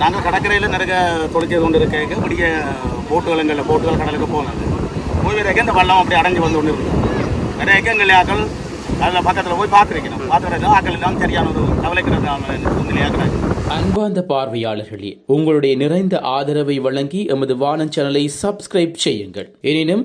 நாங்கள் கடற்கரையில் நிறைய தொழிற்செய்து கொண்டு இருக்க பெரிய போட்டுகள் எங்களில் போட்டுகள் கடலுக்கு போனாங்க போய் வரைக்கும் இந்த வள்ளம் அப்படி அடைஞ்சு வந்து கொண்டு இருக்குது நிறைய எங்கள் ஆக்கள் அதில் பக்கத்தில் போய் பார்த்துருக்கணும். பார்த்துருக்கோம் ஆக்கள் எல்லாம் சரியான ஒரு கவலைக்கிறது சூழ்நிலையாக அன்பார்ந்த பார்வையாளர்களே உங்களுடைய நிறைந்த ஆதரவை வழங்கி எமது வானன் சேனலை சப்ஸ்கிரைப் செய்யுங்கள். எனினும்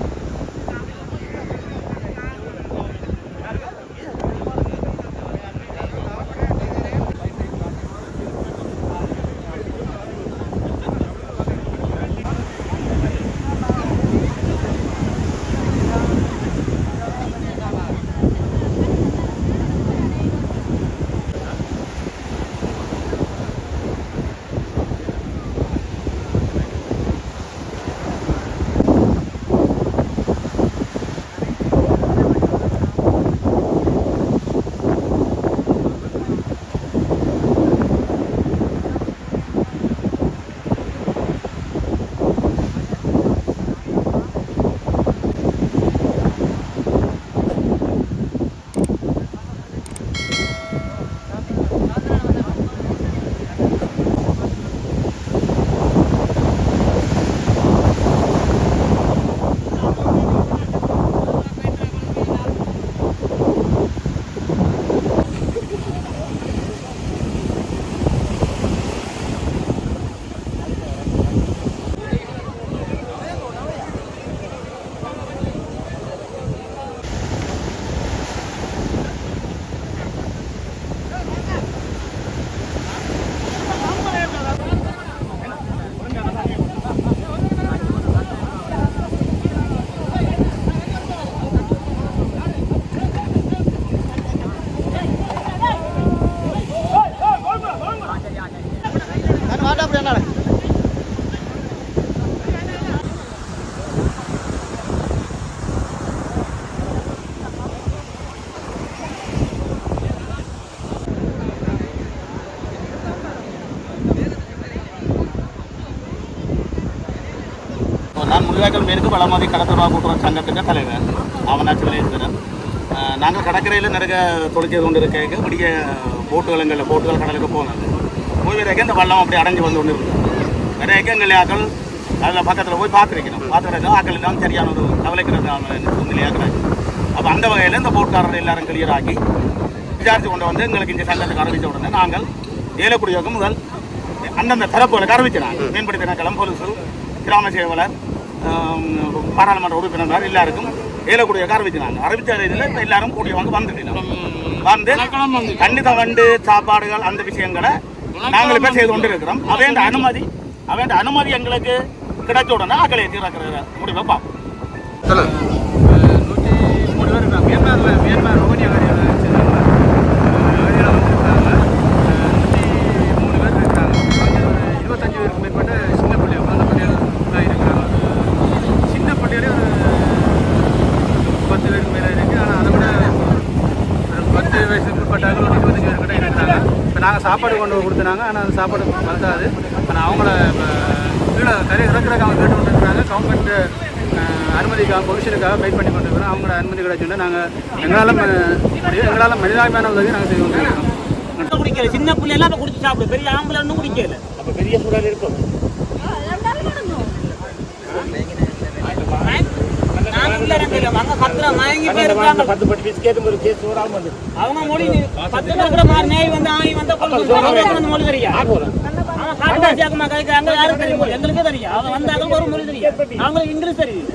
நான் முள்ளிவாய்க்கால் மேற்கு வளமாதி கடத்தொடர்பா கூட்டுறவு சங்கத்துக்கு தலைவர் அவனாட்சி விளையாடுகிறேன் நாங்கள் கடற்கரையில் நிறைய தொழிற்செய்து கொண்டு இருக்க விடிய போட்டுகள் எங்களில் போட்டுகள் கடலுக்கு போனது. போய் வரைக்கும் இந்த வள்ளம் அப்படி அடைஞ்சு வந்து கொண்டு இருக்குது நிறைய எங்கள் ஆக்கள் அதில் பக்கத்தில் போய் பார்த்துருக்கணும். பார்த்துருக்கோம் ஆக்கள் எல்லாம் சரியான ஒரு கவலைக்கிறது சூழ்நிலையாக அப்போ அந்த வகையில் இந்த போட்காரர் எல்லாரும் கிளியர் ஆக்கி விசாரித்து கொண்டு வந்து எங்களுக்கு இந்த சங்கத்துக்கு அறிவித்த உடனே நாங்கள் ஏலக்குடியோகம் முதல் அந்தந்த தரப்புகளை அறிவிச்சு நாங்கள் மீன்பிடி திணைக்களம் போலீஸு கிராம சேவலர் பாராளுமன்ற உறுப்பினர் எல்லாருக்கும் ஏலக்குடிய அறிவிச்சினாங்க. அறிவிச்ச இதில் இப்போ எல்லாரும் கூடிய வந்து வந்துட்டோம் வந்து கண்டித வண்டு சாப்பாடுகள் அந்த விஷயங்களை நாங்கள் இப்போ செய்து கொண்டு இருக்கிறோம் அவேண்ட அனுமதி அவேண்ட அனுமதி எங்களுக்கு கிடைச்ச உடனே ஆக்களை தீர்க்கிற முடிவை பார்ப்போம். நூற்றி மூணு பேர் இருக்காங்க. மியான்மரில் மியான்மர் ரோஹினியா இப்போ நாங்கள் சாப்பாடு கொண்டு கொடுத்துனாங்க. ஆனால் அந்த சாப்பாடு வந்தாது. ஆனால் அவங்கள கீழே கரை இறக்குறதுக்கு அவங்க கேட்டு கொண்டு இருக்கிறாங்க கவர்மெண்ட் அனுமதிக்காக பொலிஷனுக்காக வெயிட் பண்ணி கொண்டு இருக்கிறோம் அவங்களோட அனுமதி கிடைச்சுன்னா நாங்கள் எங்களால் முடியும் எங்களால் மனிதாபிமான உதவி நாங்கள் செய்து கொண்டு இருக்கிறோம் குடிக்கல. சின்ன பிள்ளை எல்லாம் இப்ப குடிச்சு சாப்பிடு. பெரிய ஆம்பளை ஒன்றும் குடிக்கல. அப்போ பெரிய சூழல் இருக்கும். அவங்க மொழி பத்து ரூபா கூட மாறி நேய் வந்து ஆய் எங்களுக்கே தெரியும். அவன் வந்தாங்க ஒரு மொழி தெரியும். அவங்களுக்கு இங்கிலீஷ் தெரியும்.